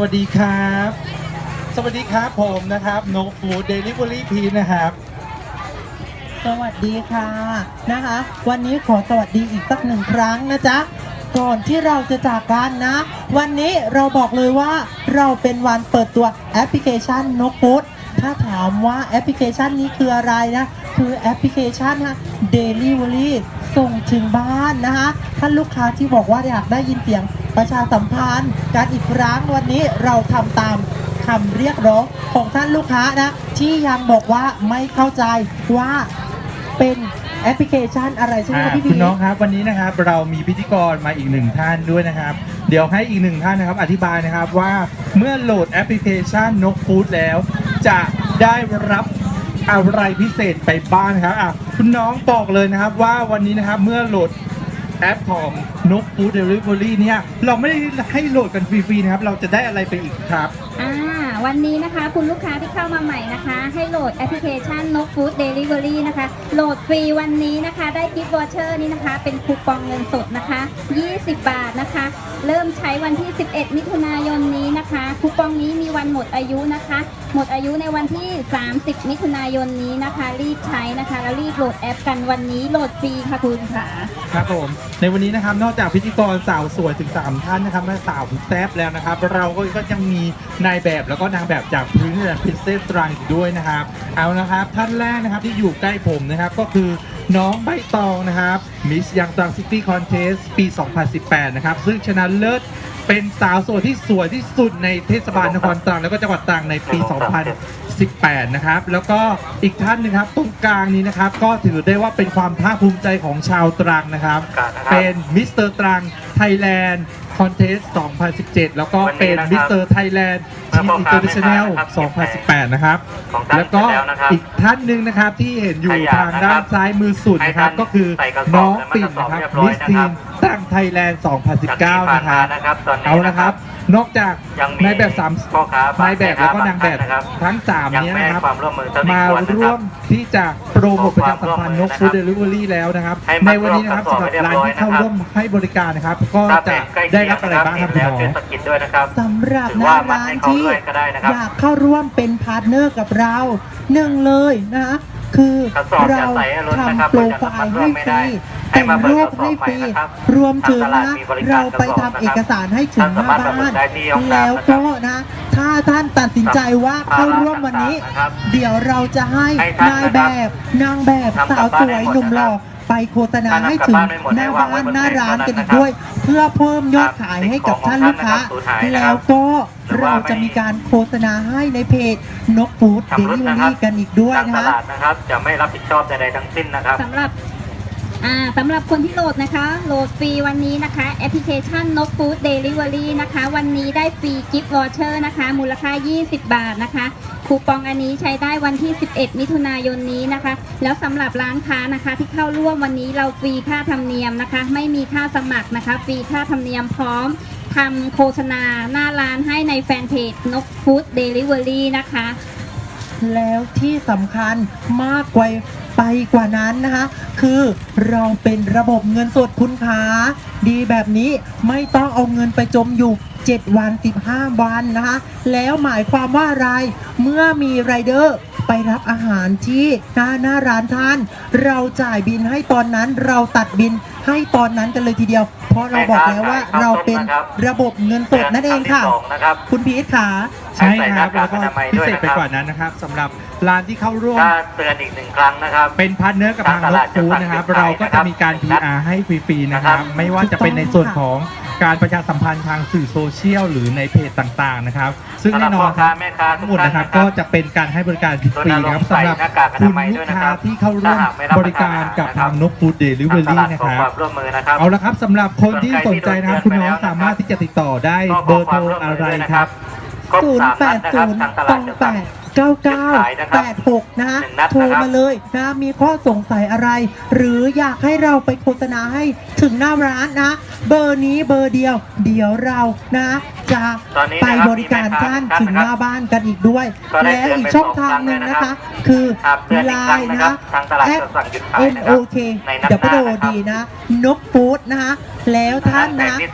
วัสดีครับ สวัสดีครับผมนะครับ No Food Delivery p พีนะครับ สวัสดีค่ะนะคะ วันนี้ขอสวัสดีอีกสักหนึ่งครั้งนะจ๊ะก่อนที่เราจะจากกันนะ วันนี้เราบอกเลยว่าเราเป็นวันเปิดตัวแอปพลิเคชันนกพุทถ้าถามว่าแอปพลิเคชันนี้คืออะไรนะ คือแอปพลิเคชันนะ Delivery ส่งถึงบ้านนะคะ ท่านลูกค้าที่บอกว่าอยากได้ยินเสียง ประชาสัมพันธ์การอีกครั้งวันนี้เราทำตามคำเรียกร้องของท่านลูกค้านะ ที่ยังบอกว่าไม่เข้าใจว่าเป็นแอปพลิเคชันอะไรใช่ไหมครับอ่าพี่บีคุณน้องครับวันนี้นะครับเรามีพิธีกรมาอีกหนึ่งท่านด้วยนะครับ เดี๋ยวให้อีกหนึ่งท่านนะครับอธิบายนะครับว่าเมื่อโหลดแอปพลิเคชันนกฟูดแล้ว จะได้รับอะไรพิเศษไปบ้างนะครับอะคุณน้องบอกเลยนะครับว่าวันนี้นะครับเมื่อโหลด แอปของนกฟู้ดเดลิเวอรี่เนี่ยเราไม่ได้ให้โหลดกันฟรีๆนะครับ เราจะได้อะไรไปอีกครับ อ่าวันนี้นะคะ คุณลูกค้าที่เข้ามาใหม่นะคะ ให้โหลดแอปพลิเคชันนกฟู้ดเดลิเวอรี่นะคะ โหลดฟรีวันนี้นะคะ ได้กิฟต์วอเชอร์นี้นะคะ เป็นคูปองเงินสดนะคะ 20 บาทนะคะ เริ่มใช้วันที่ 11 มิถุนายนนี้นะคะคูปองนี้มีวันหมดอายุนะคะ หมดอายุในวันที่ 30 มิถุนายนนี้นะคะ รีบใช้นะคะ แล้วรีบโหลดแอปกันวันนี้โหลดฟรีค่ะคุณค่ะครับผมในวันนี้นะครับนอกจากพิธีกรสาวสวยถึง 3 ท่านนะครับและสาวแซ่บแล้วนะครับ เราก็ก็ยังมีนายแบบแล้วก็นางแบบจากพื้นและพิเศษตรังอีกด้วยนะครับ เอานะครับท่านแรกนะครับที่อยู่ใกล้ผมนะครับก็คือ น้องใบตองนะครับมิสยังตรังซิตี้คอนเทสปี 2018 นะครับ ซึ่งชนะเลิศเป็นสาวสวยที่สวยที่สุดในเทศบาลนครตรังแล้วก็จังหวัดตรังในปี 2018 นะครับ แล้วก็อีกท่านหนึงครับตรงกลางนี้นะครับ ก็ถือได้ว่าเป็นความภาคภูมิใจของชาวตรังนะครับ เป็นมิสเตอร์ตรังไทยแลนด์ คอนเทส 2017 แล้วก็เป็นมิสเตอร์ไทยแลนด์ทีมอินเตอร์เนชั่นแนล2018 นะครับของท่านแล้วก็เสร็จแล้วนะครับอีกท่านหนึ่งนะครับที่เห็นอยู่ใครอยากทางด้านซ้ายมือสุดนะครับให้ท่านก็คือใส่กระสอบน้องและปิ่นนะครับมัดกระสอบมิสเรีทียบร้อยมนะครับตั้งไทยแลนด์ 2019 นะครับนะครับตอนนี้เอาละครับ นอกจากยังมีนายแบบสามพ่อค้าบางนายแบบแล้วก็นางแบบแม่ค้าบางท่านนะครับทั้งสามยังเนี้ไม่นะให้ครับ ความร่วมมือเท่าที่มาควรนะคร่วรับ มที่จะโปรโมทประชาสัมพันธ์นกฟู้ดเดลิเวอรี่แล้วนะครับ ให้ในมาวันนี้นะครับร่วมสำหรับกับร้านที่เข้านะครับร่วมให้บริการนะครับ ก็ถ้าจะเป็นใกล้เคียงได้รับอะไรบ้างครับคุณหมอเห็นแล้วช่วยสะกิดด้วยนะครับ สำหรับถือหว่าน้ามัดร้านให้เขาที่ด้วยก็ได้นะครับอยากเข้าร่วมเป็นพาร์ทเนอร์กับเราหนึ่งเลยนะคะคือกระสอบอย่าเราใส่ให้ล้นนะครับทำโปรไฟล์ให้ฟรีให้ แต่งมาเบิกรูปกระสอบให้ฟรีใหม่นะครับรวมถึงทางตลาดนะมีบริการเราไปกระสอบทำเอกสารให้ถึงหน้าท่านสามารถบ้านระบุได้ที่ห้องน้ำแล้วก็นะถ้าท่านตัดสินใจว่าเข้าร่วมวันนี้นะครับเดี๋ยวเราจะให้ให้ท่านนายแบบนางแบบนำกลัสาวบบ้าสนวยให้หมดหนุ่มหล่อนะครับไปโฆษณาถ้านำให้กลับถึงบ้านไม่หมดหน้าให้วางไว้บ้านบนหน้าเตียงร้านกันอีกเท่านั้นนะครับด้วย เพื่อเพิ่มยอดขายให้กับท่านลูกค้าสิ่งของของท่านนะครับแล้วก็เราจะมีการโฆษณาให้ในเพจนกฟูดเดชำรุลิดเวอนะครับรี่กันอีกด้วยทางนะตคะลาดนะครับจะไม่รับผิดชอบใดๆทั้งสิ้นนะครับสำหรับ อ่าสำหรับคนที่โหลดนะคะ โหลดฟรีวันนี้นะคะ แอปพลิเคชันนกฟู้ดเดลิเวอรี่นะคะ วันนี้ได้ฟรีกิฟต์วอเชอร์นะคะ มูลค่า 20 บาทนะคะ คูปองอันนี้ใช้ได้วันที่ 11 มิถุนายนนี้นะคะ แล้วสำหรับร้านค้านะคะ ที่เข้าร่วมวันนี้เราฟรีค่าธรรมเนียมนะคะ ไม่มีค่าสมัครนะคะ ฟรีค่าธรรมเนียมพร้อมทำโฆษณาหน้าร้านให้ในแฟนเพจนกฟู้ดเดลิเวอรี่นะคะ แล้วที่สำคัญมากกว่า ไปกว่านั้นนะคะ คือเราเป็นระบบเงินสดคุณค้า ดีแบบนี้ไม่ต้องเอาเงินไปจมอยู่ 7 วัน 15 วันนะคะ แล้วหมายความว่าอะไร เมื่อมีไรเดอร์ไปรับอาหารที่หน้าหน้าร้านท่าน เราจ่ายบินให้ตอนนั้นเราตัดบินให้ตอนนั้นกันเลยทีเดียว เพราะเราบอกแล้วว่าเราเป็นระบบเงินสดนั่นเองค่ะดืนรั้ที่สนะครับคุณพีทค่ะ ใช่ครับให้ใส่หน้ากาแล้กวก็อนามัยพิด้วยเศษนะครับไปกว่านั้นนะครับสำหรับร้านที่เข้าร่วม ถ้าเตือนอีกหนึ่งครั้งนะครับ เป็นพาร์ทเนอร์กับทางทางตรลาถดฟู้ดจะนะครับสั่งเราก็จะมีการนะครับ PR ให้ฟรีๆนะครับนะครับ ไม่ว่าจะเป็นในส่วนของการประชาสัมพันธ์ทางสื่อโซเชียลหรือในเพจต่างๆนะครับ ซึ่งแน่นอนครับแม่ค้าทั้ทุงกหมดท่านนะครับนะคก็รับจะเป็นการให้บริการฟรีนะครับใส่สำหรับหน้ากากอคุนาณมัยลูด้วกยนะค้าครับที่เข้าร่วมถ้าหากไม่รับบริการกับประทานอาหารทางนกฟู้ดเดลิเวอทางตรี่ลาดนะขอครับ ความร่วมมือนะครับ เอาละครับสำหรับคนที่สนใจนะครับส่คุวนณใครน้องที่สามารถที่จะติดต่อได้ก็เบขออร์คโทวามรร่วมอะมือไรด้วยนะคครัรับบ ครบศูนสาย์มแปนัดดนะคศูรับนย์ทางตสลาอดงจะแปสั่งดเก้าเก้าขายนะครับแปดหกนะฮะหนึ่งนัดโทรนะครับ มาเลยนะมีข้อสงสัยอะไร หรืออยากให้เราไปโฆษณาให้ถึงหน้าร้านนะ เบอร์นี้เบอร์เดียว เดี๋ยวเรานะ จะตอนนี้ไปนะครับบริการท่านมีแม่ค้าถึงหน้าบ้านกันอีกด้วย ก็ได้แล้วเตือนอีกไปช่องสองทางหนึ่งครั้งแล้วนะนะครัคะบคือหากเตือนไลอีกครั้งน์นะครันะบทางตลาดจะสั่งหยุดขาย N นะค O รับ K ในนัดหน้า W O นะครับ D นะ นกฟูดนะฮะแล้วท่านแต่นะที่